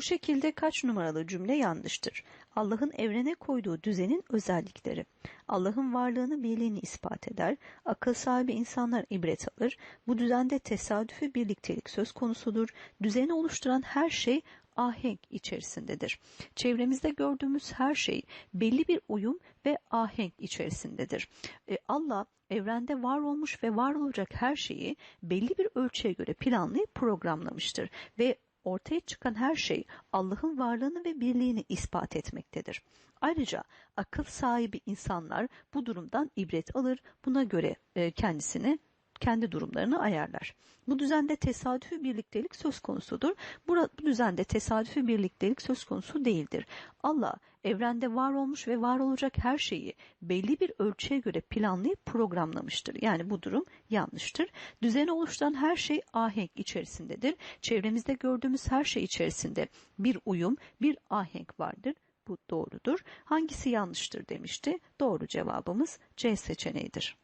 Bu şekilde kaç numaralı cümle yanlıştır? Allah'ın evrene koyduğu düzenin özellikleri. Allah'ın varlığını birliğini ispat eder. Akıl sahibi insanlar ibret alır. Bu düzende tesadüfi birliktelik söz konusudur. Düzeni oluşturan her şey ahenk içerisindedir. Çevremizde gördüğümüz her şey belli bir uyum ve ahenk içerisindedir. E, Allah evrende var olmuş ve var olacak her şeyi belli bir ölçüye göre planlayıp programlamıştır ve ortaya çıkan her şey Allah'ın varlığını ve birliğini ispat etmektedir. Ayrıca akıl sahibi insanlar bu durumdan ibret alır, buna göre e, kendisini kendi durumlarını ayarlar. Bu düzende tesadüfi birliktelik söz konusudur. Bu düzende tesadüfi birliktelik söz konusu değildir. Allah evrende var olmuş ve var olacak her şeyi belli bir ölçüye göre planlayıp programlamıştır. Yani bu durum yanlıştır. Düzeni oluşturan her şey ahenk içerisindedir. Çevremizde gördüğümüz her şey içerisinde bir uyum, bir ahenk vardır. Bu doğrudur. Hangisi yanlıştır demişti. Doğru cevabımız C seçeneğidir.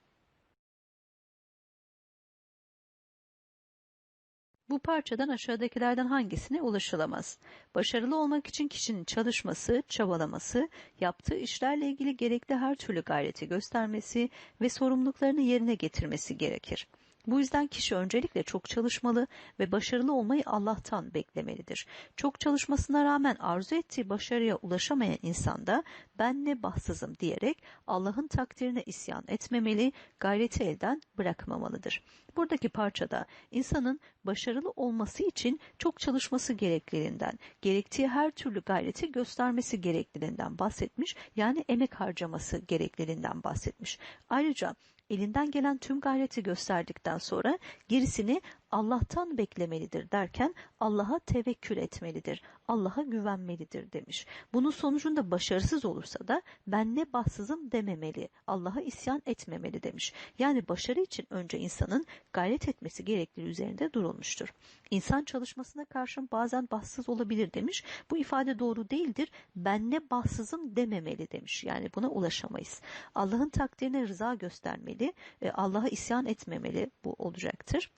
Bu parçadan aşağıdakilerden hangisine ulaşılamaz? Başarılı olmak için kişinin çalışması, çabalaması, yaptığı işlerle ilgili gerekli her türlü gayreti göstermesi ve sorumluluklarını yerine getirmesi gerekir. Bu yüzden kişi öncelikle çok çalışmalı ve başarılı olmayı Allah'tan beklemelidir. Çok çalışmasına rağmen arzu ettiği başarıya ulaşamayan insan da ben ne bahtsızım diyerek Allah'ın takdirine isyan etmemeli, gayreti elden bırakmamalıdır. Buradaki parçada insanın başarılı olması için çok çalışması gerekliliğinden, gerektiği her türlü gayreti göstermesi gerekliliğinden bahsetmiş, yani emek harcaması gerekliliğinden bahsetmiş. Ayrıca elinden gelen tüm gayreti gösterdikten sonra gerisini Allah'tan beklemelidir derken Allah'a tevekkül etmelidir, Allah'a güvenmelidir demiş. Bunun sonucunda başarısız olursa da ben ne bahtsızım dememeli, Allah'a isyan etmemeli demiş. Yani başarı için önce insanın gayret etmesi gerektiği üzerinde durulmuştur. İnsan çalışmasına karşın bazen bahtsız olabilir demiş. Bu ifade doğru değildir. Ben ne bahtsızım dememeli demiş. Yani buna ulaşamayız. Allah'ın takdirine rıza göstermeli, Allah'a isyan etmemeli bu olacaktır.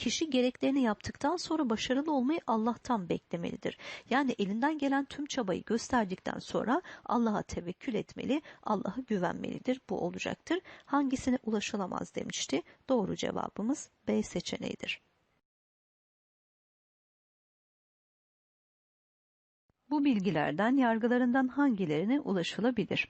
Kişi gereklerini yaptıktan sonra başarılı olmayı Allah'tan beklemelidir. Yani elinden gelen tüm çabayı gösterdikten sonra Allah'a tevekkül etmeli, Allah'a güvenmelidir. Bu olacaktır. Hangisine ulaşılamaz demişti. Doğru cevabımız B seçeneğidir. Bu bilgilerden yargılarından hangilerine ulaşılabilir?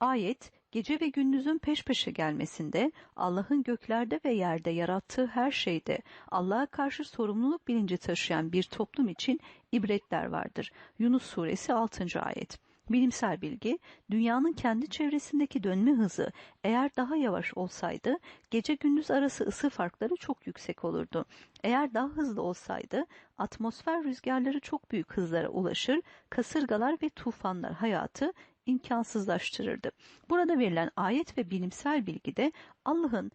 Ayet gece ve gündüzün peş peşe gelmesinde, Allah'ın göklerde ve yerde yarattığı her şeyde Allah'a karşı sorumluluk bilinci taşıyan bir toplum için ibretler vardır. Yunus suresi 6. ayet. Bilimsel bilgi, dünyanın kendi çevresindeki dönme hızı eğer daha yavaş olsaydı gece gündüz arası ısı farkları çok yüksek olurdu. Eğer daha hızlı olsaydı atmosfer rüzgarları çok büyük hızlara ulaşır, kasırgalar ve tufanlar hayatı imkansızlaştırırdı. Burada verilen ayet ve bilimsel bilgide Allah'ın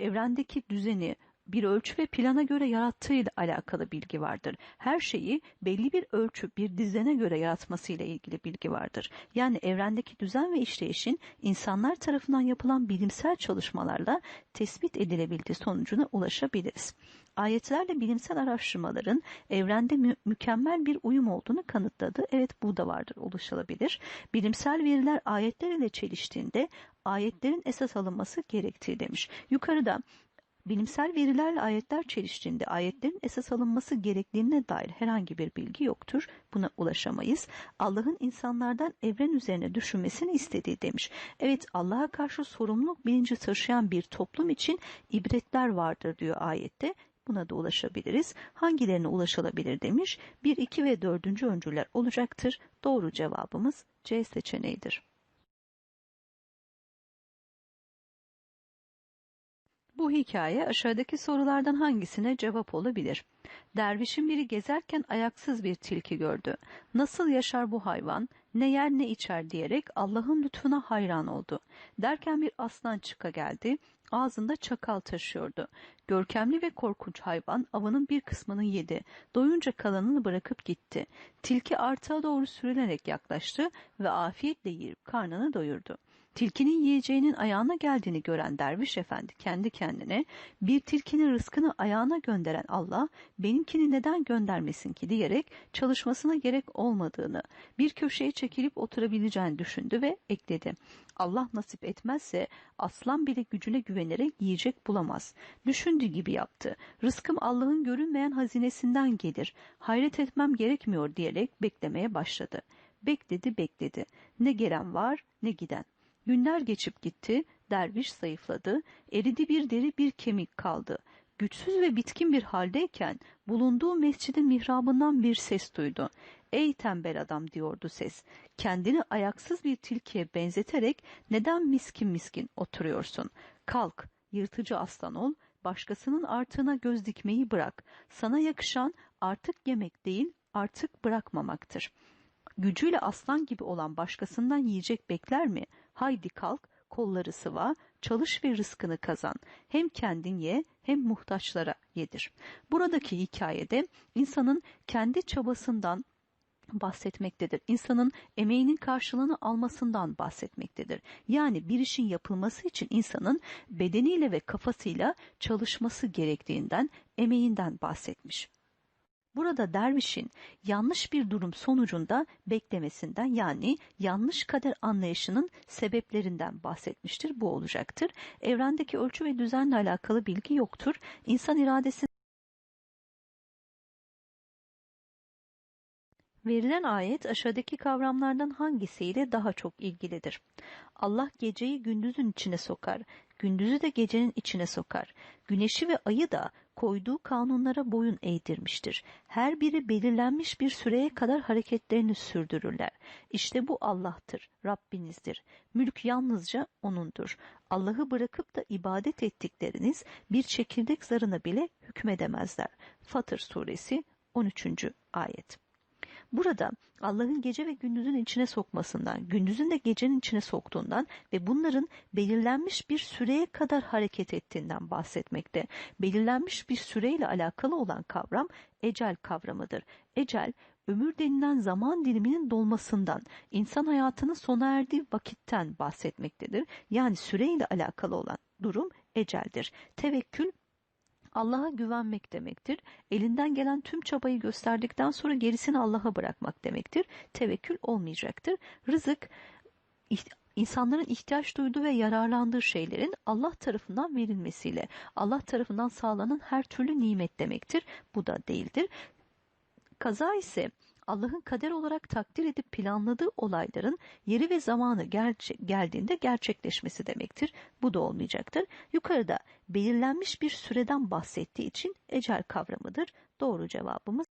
evrendeki düzeni bir ölçü ve plana göre yarattığı ile alakalı bilgi vardır. Her şeyi belli bir ölçü, bir dizene göre yaratması ile ilgili bilgi vardır. Yani evrendeki düzen ve işleyişin insanlar tarafından yapılan bilimsel çalışmalarla tespit edilebildiği sonucuna ulaşabiliriz. Ayetlerle bilimsel araştırmaların evrende mü mükemmel bir uyum olduğunu kanıtladı. Evet bu da vardır, ulaşılabilir. Bilimsel veriler ayetler ile çeliştiğinde ayetlerin esas alınması gerektiği demiş. Yukarıda bilimsel verilerle ayetler çeliştiğinde ayetlerin esas alınması gerektiğine dair herhangi bir bilgi yoktur. Buna ulaşamayız. Allah'ın insanlardan evren üzerine düşünmesini istediği demiş. Evet Allah'a karşı sorumluluk bilinci taşıyan bir toplum için ibretler vardır diyor ayette. Buna da ulaşabiliriz. Hangilerine ulaşılabilir demiş. 1, 2 ve 4. öncüler olacaktır. Doğru cevabımız C seçeneğidir. Bu hikaye aşağıdaki sorulardan hangisine cevap olabilir? Dervişin biri gezerken ayaksız bir tilki gördü. Nasıl yaşar bu hayvan, ne yer ne içer diyerek Allah'ın lütfuna hayran oldu. Derken bir aslan çıka geldi, ağzında çakal taşıyordu. Görkemli ve korkunç hayvan avının bir kısmını yedi. Doyunca kalanını bırakıp gitti. Tilki artığa doğru sürülerek yaklaştı ve afiyetle yiyip karnını doyurdu. Tilkinin yiyeceğinin ayağına geldiğini gören derviş efendi kendi kendine bir tilkinin rızkını ayağına gönderen Allah benimkini neden göndermesin ki diyerek çalışmasına gerek olmadığını bir köşeye çekilip oturabileceğini düşündü ve ekledi. Allah nasip etmezse aslan bile gücüne güvenerek yiyecek bulamaz. Düşündüğü gibi yaptı. Rızkım Allah'ın görünmeyen hazinesinden gelir. Hayret etmem gerekmiyor diyerek beklemeye başladı. Bekledi bekledi. Ne gelen var ne giden. Günler geçip gitti, derviş zayıfladı, eridi bir deri bir kemik kaldı. Güçsüz ve bitkin bir haldeyken bulunduğu mescidin mihrabından bir ses duydu. Ey tembel adam diyordu ses. Kendini ayaksız bir tilkiye benzeterek neden miskin miskin oturuyorsun? Kalk, yırtıcı aslan ol, başkasının artığına göz dikmeyi bırak. Sana yakışan artık yemek değil, artık bırakmamaktır. Gücüyle aslan gibi olan başkasından yiyecek bekler mi? Haydi kalk, kolları sıva, çalış ve rızkını kazan. Hem kendin ye hem muhtaçlara yedir. Buradaki hikayede insanın kendi çabasından bahsetmektedir. İnsanın emeğinin karşılığını almasından bahsetmektedir. Yani bir işin yapılması için insanın bedeniyle ve kafasıyla çalışması gerektiğinden, emeğinden bahsetmiş. Burada dervişin yanlış bir durum sonucunda beklemesinden yani yanlış kader anlayışının sebeplerinden bahsetmiştir. Bu olacaktır. Evrendeki ölçü ve düzenle alakalı bilgi yoktur. İnsan iradesi Verilen ayet aşağıdaki kavramlardan hangisiyle daha çok ilgilidir? Allah geceyi gündüzün içine sokar, gündüzü de gecenin içine sokar. Güneşi ve ayı da koyduğu kanunlara boyun eğdirmiştir. Her biri belirlenmiş bir süreye kadar hareketlerini sürdürürler. İşte bu Allah'tır, Rabbinizdir. Mülk yalnızca O'nundur. Allah'ı bırakıp da ibadet ettikleriniz bir çekirdek zarına bile hükmedemezler. Fatır suresi 13. ayet. Burada Allah'ın gece ve gündüzün içine sokmasından, gündüzün de gecenin içine soktuğundan ve bunların belirlenmiş bir süreye kadar hareket ettiğinden bahsetmekte. Belirlenmiş bir süreyle alakalı olan kavram ecel kavramıdır. Ecel, ömür denilen zaman diliminin dolmasından, insan hayatının sona erdiği vakitten bahsetmektedir. Yani süreyle alakalı olan durum eceldir. Tevekkül Allah'a güvenmek demektir. Elinden gelen tüm çabayı gösterdikten sonra gerisini Allah'a bırakmak demektir. Tevekkül olmayacaktır. Rızık insanların ihtiyaç duyduğu ve yararlandığı şeylerin Allah tarafından verilmesiyle, Allah tarafından sağlanan her türlü nimet demektir. Bu da değildir. Kaza ise Allah'ın kader olarak takdir edip planladığı olayların yeri ve zamanı gerçe geldiğinde gerçekleşmesi demektir. Bu da olmayacaktır. Yukarıda belirlenmiş bir süreden bahsettiği için ecel kavramıdır. Doğru cevabımız